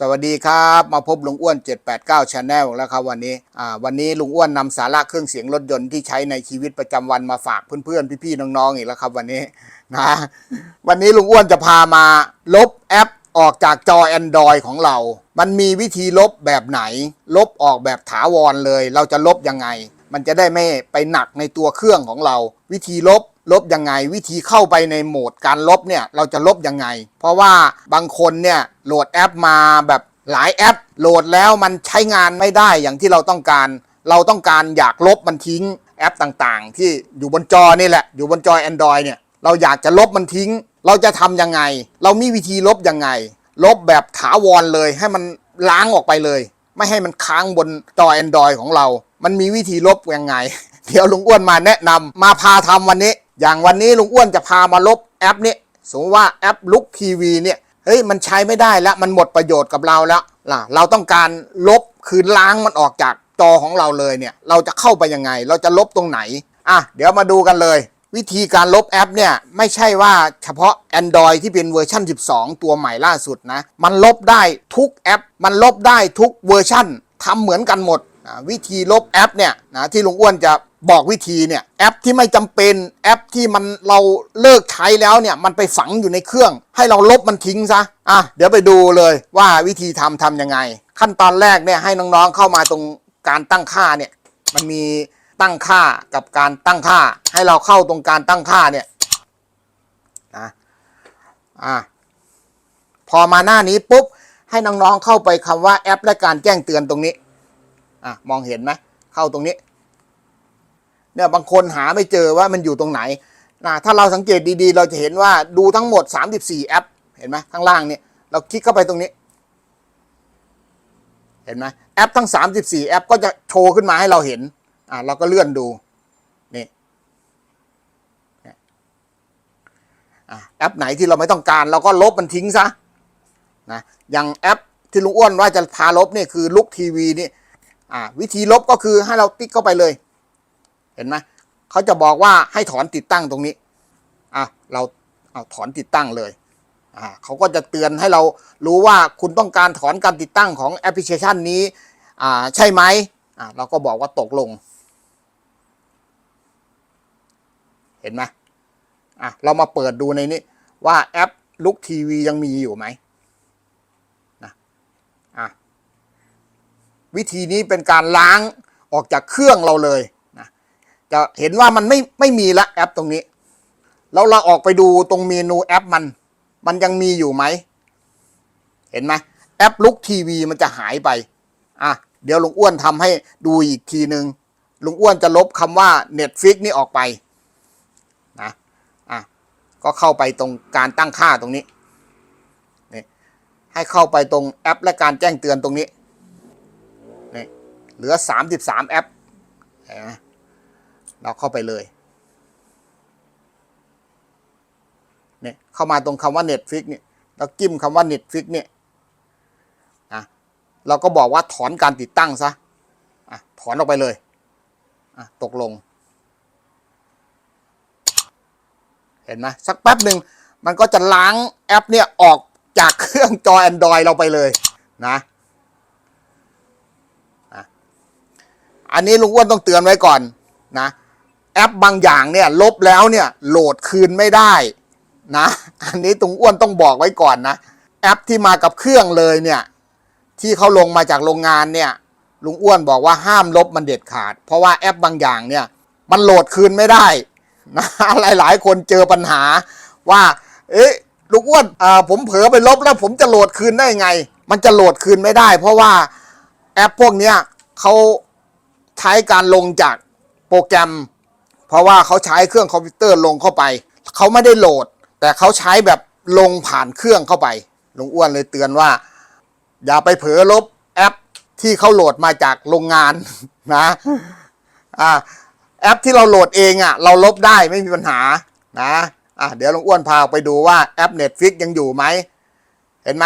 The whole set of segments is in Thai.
สวัสดีครับ มาพบลุงอ้วน 789 Channel แล้วครับวันนี้อ่าวันนี้ลุงอ้วนนำสาระเครื่องเสียงรถยนต์ที่ใช้ในชีวิตประจำวันมาฝากเพื่อนๆ พี่ๆ น้องๆ อีกแล้วครับวันนี้นะวันนี้ลุงอ้วนจะพามาลบแอปออกจากจอ Android ของเรา มันมีวิธีลบแบบไหน ลบออกแบบถาวรเลย เราจะลบยังไง มันจะได้ไม่ไปหนักในตัวเครื่องของเรา วิธีลบ ลบยังไง วิธีเข้าไปในโหมดการลบเนี่ยเราจะลบยังไง เพราะว่าบางคนเนี่ยโหลดแอปมาแบบหลายแอป โหลดแล้วมันใช้งานไม่ได้อย่างที่เราต้องการ เราต้องการอยากลบมันทิ้งแอปต่างๆ ที่อยู่บนจอนี่แหละ อยู่บนจอ Android เนี่ยเราอยากจะลบมันทิ้ง เราจะทำยังไง เรามีวิธีลบยังไง ลบแบบถาวรเลยให้มันล้างออกไปเลย ไม่ให้มันค้างบนจอ Android ของเรา มันมีวิธีลบยังไง เดี๋ยวลุงอ้วนมาแนะนำมาพาทำวันนี้ อย่างวันนี้ลุงอ้วนจะพามาลบแอปนี้สมมติว่าแอปลุกทีวีเนี่ยเฮ้ยมันใช้ไม่ได้แล้วมันหมดประโยชน์กับเราแล้วล่ะเราต้องการลบคืนล้างมันออกจากจอของเราเลยเนี่ยเราจะเข้าไปยังไง เราจะลบตรงไหนอะเดี๋ยวมาดูกันเลย วิธีการลบแอปเนี่ยไม่ใช่ว่าเฉพาะ Android ที่เป็นเวอร์ชัน12 ตัวใหม่ล่าสุดนะ มันลบได้ทุกแอป มันลบได้ทุกเวอร์ชันทำเหมือนกันหมดนะวิธีลบแอปเนี่ยนะที่ลุงอ้วนจะ บอกวิธีเนี่ยแอปที่ไม่จำเป็นแอปที่มันเราเลิกใช้แล้วเนี่ยมันไปฝังอยู่ในเครื่อง ให้เราลบมันทิ้งซะอะเดี๋ยวไปดูเลยว่าวิธีทำทำยังไง ขั้นตอนแรกเนี่ยให้น้องๆเข้ามาตรงการตั้งค่าเนี่ยมันมีตั้งค่ากับการตั้งค่า ให้เราเข้าตรงการตั้งค่าเนี่ยนะอะพอมาหน้านี้ปุ๊บให้น้องๆเข้าไปคำว่าแอปและการแจ้งเตือนตรงนี้อะมองเห็นไหมเข้าตรงนี้ เนี่ยบางคนหาไม่เจอว่ามันอยู่ตรงไหนนะถ้าเราสังเกตดีๆ เราจะเห็นว่าดูทั้งหมด 34 แอป เห็นไหมข้างล่างเนี่ยเราคลิกเข้าไปตรงนี้ เห็นไหมแอปทั้ง 34 แอปก็จะโชว์ขึ้นมาให้เราเห็นอ่าเราก็เลื่อนดูนี่แอปไหนที่เราไม่ต้องการเราก็ลบมันทิ้งซะนะอย่างแอปที่ลุงอ้วนว่าจะพาลบนี่คือลุกทีวีนี่อ่าวิธีลบก็คือให้เราติ๊กเข้าไปเลย ห็นไหมเขาจะบอกว่าให้ถอนติดตั้งตรงนี้อะเราเอาถอนติดตั้งเลยอ่าเขาก็จะเตือนให้เรารู้ว่าคุณต้องการถอนการติดตั้งของแอปพลิเคชันนี้อ่าใช่ไหมอ่าเราก็บอกว่าตกลง เห็นไหมอะเรามาเปิดดูในนี้ว่าแอปลุกทีวียังมีอยู่ไหมนะอะวิธีนี้เป็นการล้างออกจากเครื่องเราเลย จะเห็นว่ามันไม่ไม่มีละแอปตรงนี้ แล้วเราออกไปดูตรงเมนูแอปมัน มันยังมีอยู่ไหม เห็นไหมแอปลุกทีวีมันจะหายไป อะ เดี๋ยวลุงอ้วนทำให้ดูอีกทีหนึ่งลุงอ้วนจะลบคำว่า Netflix นี่ออกไปนะอะก็เข้าไปตรงการตั้งค่าตรงนี้นี่ให้เข้าไปตรงแอปและการแจ้งเตือนตรงนี้นี่เหลือ 33 แอปเห็นไหม เราเข้าไปเลยเนี่ยเข้ามาตรงคำว่า Netflix เนี่ยเราจิ้มคำว่า Netflix เนี่ยนะเราก็บอกว่าถอนการติดตั้งซะอะถอนออกไปเลยอะตกลง เห็นไหมสักแป๊บหนึ่งมันก็จะล้างแอปเนี่ยออกจากเครื่องจอ Android เราไปเลยนะอะอันนี้ลุงอ้วนต้องเตือนไว้ก่อนนะ แอปบางอย่างเนี่ยลบแล้วเนี่ยโหลดคืนไม่ได้นะ อันนี้ตุงอ้วนต้องบอกไว้ก่อนนะ แอปที่มากับเครื่องเลยเนี่ยที่เขาลงมาจากโรงงานเนี่ยลุงอ้วนบอกว่าห้ามลบมันเด็ดขาด เพราะว่าแอปบางอย่างเนี่ยมันโหลดคืนไม่ได้นะหลายๆคนเจอปัญหาว่า เอ๊ะลุงอ้วนอ่าผมเผลอไปลบแล้วผมจะโหลดคืนได้ไง มันจะโหลดคืนไม่ได้ เพราะว่าแอปพวกเนี้ยเขาใช้การลงจากโปรแกรม เพราะว่าเขาใช้เครื่องคอมพิวเตอร์ลงเข้าไปเขาไม่ได้โหลด แต่เขาใช้แบบลงผ่านเครื่องเข้าไปลุงอ้วนเลยเตือนว่า อย่าไปเผลอลบแอปที่เขาโหลดมาจากโรงงานนะอ่าแอปที่เราโหลดเองอะ เราลบได้ไม่มีปัญหานะอะเดี๋ยวลุงอ้วนพาไปดูว่าแอป Netflix ยังอยู่ไหมเห็นไหม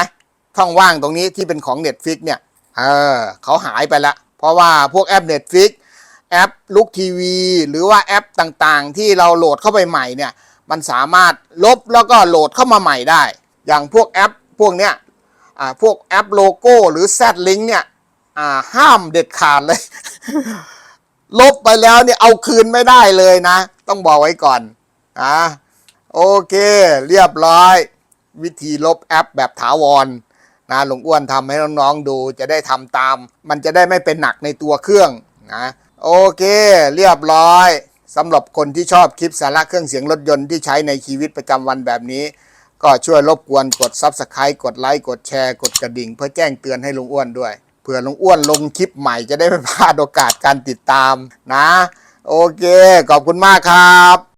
ช่องว่างตรงนี้ที่เป็นของ Netflix เนี่ยเออเขาหายไปละเพราะว่าพวกแอป Netflix แอปลุกทีวี หรือว่าแอปต่างๆ ที่เราโหลดเข้าไปใหม่เนี่ยมันสามารถลบแล้วก็โหลดเข้ามาใหม่ได้ อย่างพวกแอปพวกเนี้ยพวกแอปโลโก้หรือแซดลิงเนี่ยห้ามเด็ดขาดเลย ลบไปแล้วเนี่ยเอาคืนไม่ได้เลยนะ ต้องบอกไว้ก่อนนะโอเค เรียบร้อย วิธีลบแอปแบบถาวรนะหลวงอ้วนทำให้น้องๆดูจะได้ทำตาม มันจะได้ไม่เป็นหนักในตัวเครื่องนะ โอเค เรียบร้อยสำหรับคนที่ชอบคลิปสาระเครื่องเสียงรถยนต์ที่ใช้ในชีวิตประจำวันแบบนี้ ก็ช่วยรบกวนกด Subscribe กดไลค์กดแชร์ กดกระดิ่ง เพื่อแจ้งเตือนให้ลุงอ้วนด้วยเผื่อลุงอ้วนลงคลิปใหม่จะได้ไม่พลาดโอกาสการติดตามนะ โอเค ขอบคุณมากครับ